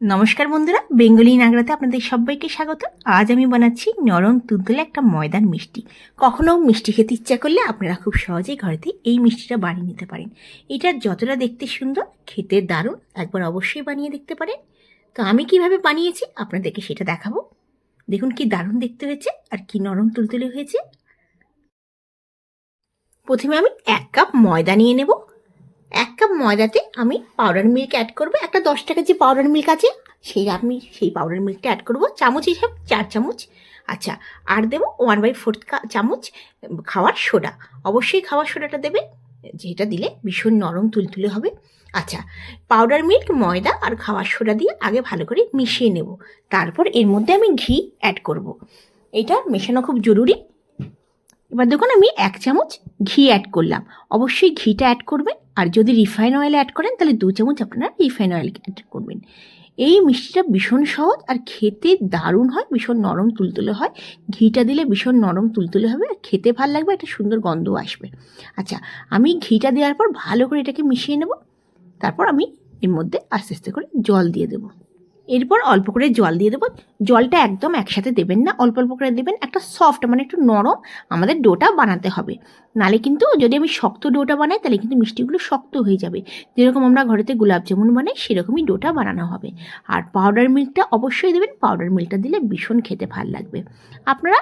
নমস্কার বন্ধুরা, বেঙ্গলি নাগরাতে আপনাদের সবাইকে স্বাগত। আজ আমি বানাচ্ছি নরম তুলতুলে একটা ময়দার মিষ্টি। কখনো মিষ্টি খেতে ইচ্ছা করলে আপনারা খুব সহজেই ঘরেতে এই মিষ্টিটা বানিয়ে নিতে পারেন। এটা যতটা দেখতে সুন্দর, খেতে দারুণ, একবার অবশ্যই বানিয়ে দেখতে পারেন। তো আমি কীভাবে বানিয়েছি আপনাদেরকে সেটা দেখাবো। দেখুন কি দারুণ দেখতে হয়েছে আর কি নরম তুলতুলে হয়েছে। প্রথমে আমি এক কাপ ময়দা নিয়ে নেব। এক কাপ ময়দাতে আমি পাউডার মিল্ক অ্যাড করব। একটা দশ টাকার যে পাউডার মিল্ক আছে, সেই আমি সেই পাউডার মিল্কটা অ্যাড করব। চামচ হিসাবে চার চামচ। আচ্ছা আর দেবো ওয়ান বাই ফোর্থ চামচ খাওয়ার সোডা। অবশ্যই খাওয়ার সোডাটা দেবে, যেটা দিলে ভীষণ নরম তুলতুলে হবে। আচ্ছা পাউডার মিল্ক ময়দা আর খাওয়ার সোডা দিয়ে আগে ভালো করে মিশিয়ে নেব। তারপর এর মধ্যে আমি ঘি অ্যাড করব। এটা মেশানো খুব জরুরি। এবার দেখুন আমি এক চামচ ঘি অ্যাড করলাম। অবশ্যই ঘিটা অ্যাড করবেন, আর যদি রিফাইন অয়েল অ্যাড করেন, তাহলে দু চামচ আপনারা রিফাইন অয়েল অ্যাড করবেন। এই মিষ্টিটা ভীষণ সহজ, আর খেতে দারুণ হয়, ভীষণ নরম তুলতুলে হয়। ঘিটা দিলে ভীষণ নরম তুলতুলে হবে, আর খেতে ভালো লাগবে, একটা সুন্দর গন্ধ আসবে। আচ্ছা আমি ঘিটা দেওয়ার পর ভালো করে এটাকে মিশিয়ে নেব, তারপর আমি এর মধ্যে আস্তে আস্তে করে জল দিয়ে দেবো। এরপর অল্প করে জল দিয়ে দেবো। জলটা একদম একসাথে দেবেন না, অল্প অল্প করে দেবেন। একটা সফট মানে একটু নরম আমাদের ডোটা বানাতে হবে। নালে কিন্তু যদি আমি শক্ত ডোটা বানাই তাহলে কিন্তু মিষ্টিগুলো শক্ত হয়ে যাবে। যেরকম আমরা ঘরেতে গোলাপ জামুন বানাই, সেরকমই ডোটা বানানো হবে। আর পাউডার মিল্কটা অবশ্যই দেবেন। পাউডার মিল্কটা দিলে ভীষণ খেতে ভালো লাগবে। আপনারা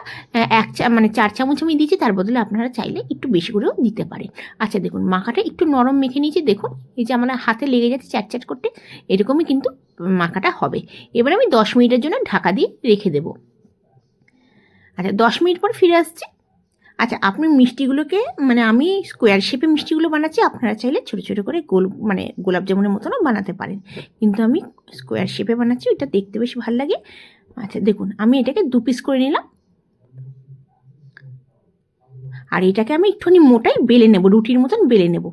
এক চা মানে চার চামচ আমি দিয়েছি, তার বদলে আপনারা চাইলে একটু বেশি করেও দিতে পারেন। আচ্ছা দেখুন, মাখাটা একটু নরম মেখে নিয়েছি। দেখুন, এই যে আমার হাতে লেগে যাচ্ছে চ্যাট চ্যাট করতে, এরকমই কিন্তু মাখাটা হবে। এবার আমি দশ মিনিটের জন্য ঢাকা দিয়ে রেখে দেবো। আচ্ছা দশ মিনিট পর ফিরে আসছি। আচ্ছা আপনি মিষ্টিগুলোকে মানে আমি স্কোয়ার শেপে মিষ্টিগুলো বানাচ্ছি, আপনারা চাইলে ছোটো ছোটো করে গোল মানে গোলাপ জামুনের মতনও বানাতে পারেন। কিন্তু আমি স্কোয়ার শেপে বানাচ্ছি, ওইটা দেখতে বেশি ভালো লাগে। আচ্ছা দেখুন, আমি এটাকে দু পিস করে নিলাম। আর এটাকে আমি একটুখানি মোটাই বেলে নেব, রুটির মতন বেলে নেব।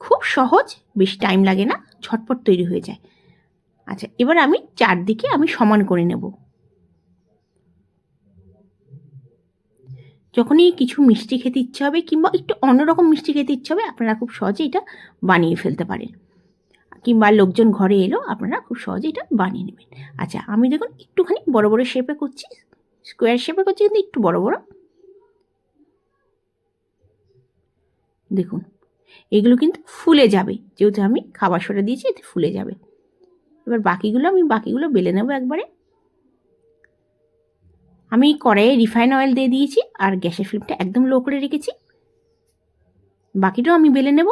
খুব সহজ, বেশি টাইম লাগে না, ঝটপট তৈরি হয়ে যায়। আচ্ছা এবার আমি চারদিকে আমি সমান করে নেব। যখনই কিছু মিষ্টি খেতে ইচ্ছে হবে কিংবা একটু অন্যরকম মিষ্টি খেতে ইচ্ছে হবে, আপনারা খুব সহজে এটা বানিয়ে ফেলতে পারেন। কিংবা লোকজন ঘরে এলো, আপনারা খুব সহজে এটা বানিয়ে নেবেন। আচ্ছা আমি দেখুন একটুখানি বড় বড় শেপে করছি স্কোয়ার শেপে করছি কিন্তু একটু বড় বড়। দেখুন, এগুলো কিন্তু ফুলে যাবে। যেহেতু আমি খাবার সোটা দিয়েছি, এতে ফুলে যাবে। এবার বাকিগুলো আমি বাকিগুলো বেলে নেব একবারে। আমি কড়াইয়ে রিফাইন অয়েল দিয়ে দিয়েছি আর গ্যাসের ফ্লেমটা একদম লো করে রেখেছি। বাকিটাও আমি বেলে নেব।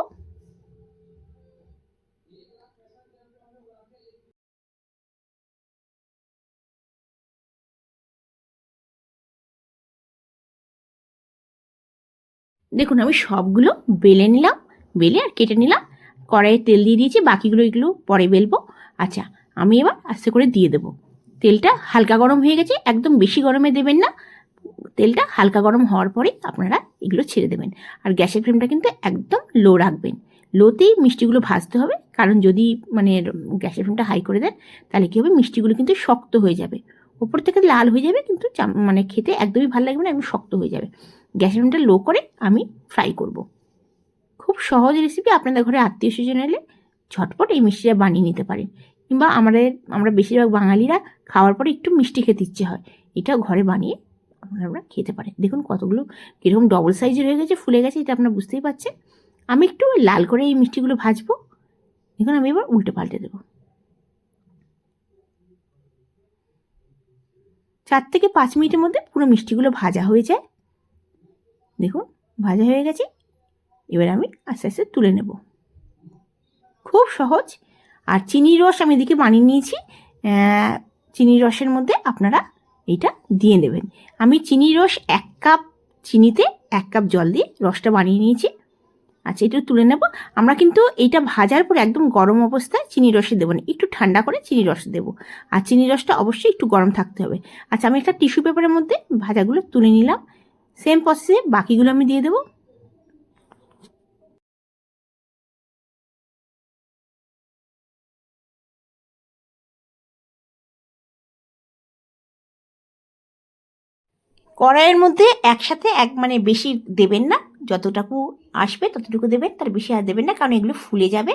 দেখুন, আমি সবগুলো বেলে নিলাম, বেলে আর কেটে নিলাম। কড়াইয়ে তেল দিয়ে দিয়েছি, বাকিগুলো এগুলো পরে বেলবো। আচ্ছা আমি এবার আস্তে করে দিয়ে দেবো। তেলটা হালকা গরম হয়ে গেছে, একদম বেশি গরমে দেবেন না। তেলটা হালকা গরম হওয়ার পরে আপনারা এগুলো ছেড়ে দেবেন। আর গ্যাসের ফ্লেমটা কিন্তু একদম লো রাখবেন। লোতেই মিষ্টিগুলো ভাজতে হবে, কারণ যদি মানে গ্যাসের ফ্লেমটা হাই করে দেন, তাহলে কী হবে? মিষ্টিগুলো কিন্তু শক্ত হয়ে যাবে। ওপর থেকে লাল হয়ে যাবে, কিন্তু মানে খেতে একদমই ভালো লাগবে না, একদম শক্ত হয়ে যাবে। গ্যাসের ফ্লেমটা লো করে আমি ফ্রাই করব। খুব সহজ রেসিপি আপনাদের ঘরে আত্মীয় স্বজন এলে ঝটপট এই মিষ্টিটা বানিয়ে নিতে পারেন কিংবা আমাদের, আমরা বেশিরভাগ বাঙালিরা খাওয়ার পরে একটু মিষ্টি খেতে ইচ্ছে হয়। এটা ঘরে বানিয়ে আপনারা খেতে পারেন। দেখুন কতগুলো, কীরকম ডবল সাইজের হয়ে গেছে, ফুলে গেছে, এটা আপনারা বুঝতেই পারছেন। আমি একটু লাল করে এই মিষ্টিগুলো ভাজবো। এখন আমি এবার উল্টে পাল্টে দেবো। চার থেকে পাঁচ মিনিটের মধ্যে পুরো মিষ্টিগুলো ভাজা হয়ে যায়। দেখুন, ভাজা হয়ে গেছে। এবার আমি আস্তে আস্তে তুলে নেব। খুব সহজ। আর চিনির রস আমি এদিকে বানিয়ে নিয়েছি। চিনির রসের মধ্যে আপনারা এটা দিয়ে নেবেন আমি চিনির রস এক কাপ চিনিতে এক কাপ জল দিয়ে রসটা বানিয়ে নিয়েছি। আচ্ছা এটা তুলে নেব। আমরা কিন্তু এইটা ভাজার পর একদম গরম অবস্থায় চিনি রসে দেবো না। একটু ঠান্ডা করে চিনি রস দেবো। আর চিনি রসটা অবশ্যই একটু গরম থাকতে হবে। আচ্ছা আমি একটা টিস্যু পেপারের মধ্যে ভাজাগুলো তুলে নিলাম। সেম প্রসেসে বাকিগুলো আমি দিয়ে দেবো। কড়াইয়ের মধ্যে একসাথে এক মানে বেশি দেবেন না, যতটুকু আসবে ততটুকু দেবেন, তার বেশি আর দেবেন না, কারণ এগুলো ফুলে যাবে।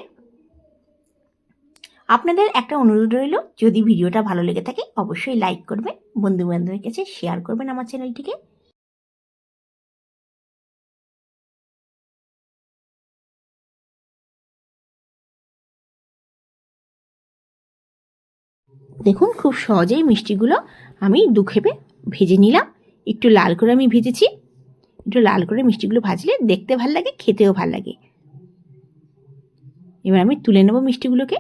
আপনাদের একটা অনুরোধ রইল, যদি ভিডিওটা ভালো লেগে থাকে, অবশ্যই লাইক করবেন বন্ধু বান্ধবের কাছে শেয়ার করবেন আমার চ্যানেলটিকে। দেখুন, খুব সহজেই মিষ্টিগুলো আমি দুখেপে ভেজে নিলাম। একটু লাল করে আমি ভেজেছি। একটু লাল করে মিষ্টিগুলো ভাজলে দেখতে ভালো লাগে, খেতেও ভালো লাগে। এবার আমি তুলে নেব মিষ্টিগুলোকে।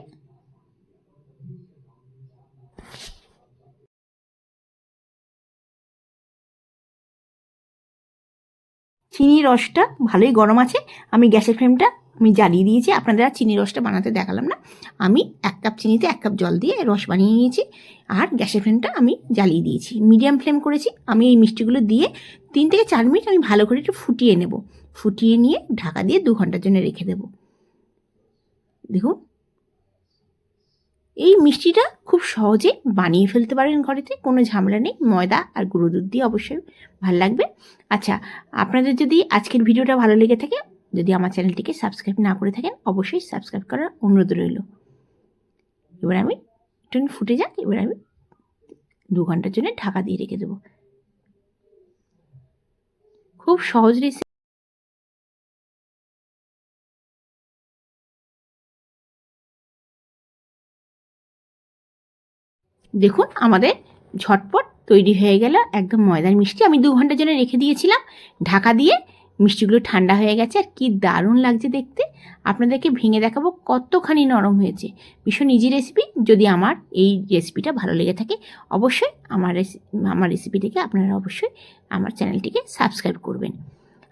চিনি রসটা ভালোই গরম আছে, আমি গ্যাসের ফ্লেমটা আমি জ্বালিয়ে দিয়েছি। আপনাদের আর চিনি রসটা বানাতে দেখালাম না। আমি এক কাপ চিনিতে এক কাপ জল দিয়ে রস বানিয়ে নিয়েছি আর গ্যাসের ফ্লেমটা আমি জ্বালিয়ে দিয়েছি। মিডিয়াম ফ্লেম করেছি। আমি এই মিষ্টিগুলো দিয়ে তিন থেকে চার মিনিট আমি ভালো করে একটু ফুটিয়ে নেব। ফুটিয়ে নিয়ে ঢাকা দিয়ে দু ঘণ্টার জন্য রেখে দেব। দেখুন। এই মিষ্টিটা খুব সহজে বানিয়ে ফেলতে পারেন ঘরেতে। কোনো ঝামেলা নেই। ময়দা আর গুঁড়ো দুধ দিয়ে অবশ্যই ভালো লাগবে। আচ্ছা আপনাদের যদি আজকের ভিডিওটা ভালো লেগে থাকে যদি আমার চ্যানেলটিকে সাবস্ক্রাইব না করে থাকেন, অবশ্যই সাবস্ক্রাইব করার অনুরোধ রইল। এবার আমি একটু ফুটে যাক, এবার আমি দু ঘণ্টার জন্য ঢাকা দিয়ে রেখে দেবো। খুব সহজ রেসিপি দেখুন, আমাদের ঝটপট তৈরি হয়ে গেল একদম ময়দার মিষ্টি। আমি দু ঘণ্টার জন্য রেখে দিয়েছিলাম। ঢাকা দিয়ে মিষ্টিগুলো ঠান্ডা হয়ে গেছে আর কি দারুণ লাগছে দেখতে। আপনাদেরকে ভেঙে দেখাবো কতখানি নরম হয়েছে। ভীষণ ইজি রেসিপি যদি আমার এই রেসিপিটা ভালো লেগে থাকে, অবশ্যই আমার আমার রেসিপিটিকে আপনারা অবশ্যই আমার চ্যানেলটিকে সাবস্ক্রাইব করবেন।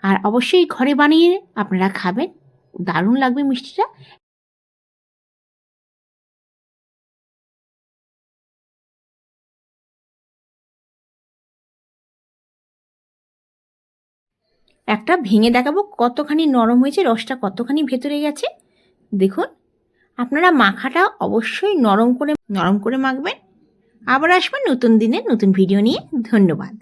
আর অবশ্যই ঘরে বানিয়ে আপনারা খাবেন। দারুণ লাগবে মিষ্টিটা। একটা ভেঙে দেখাবো কতখানি নরম হয়েছে, রসটা কতখানি ভেতরে গেছে। দেখুন, আপনারা মাখাটা অবশ্যই নরম করে নরম করে মাখবেন। আবার আসবেন নতুন দিনে নতুন ভিডিও নিয়ে। ধন্যবাদ।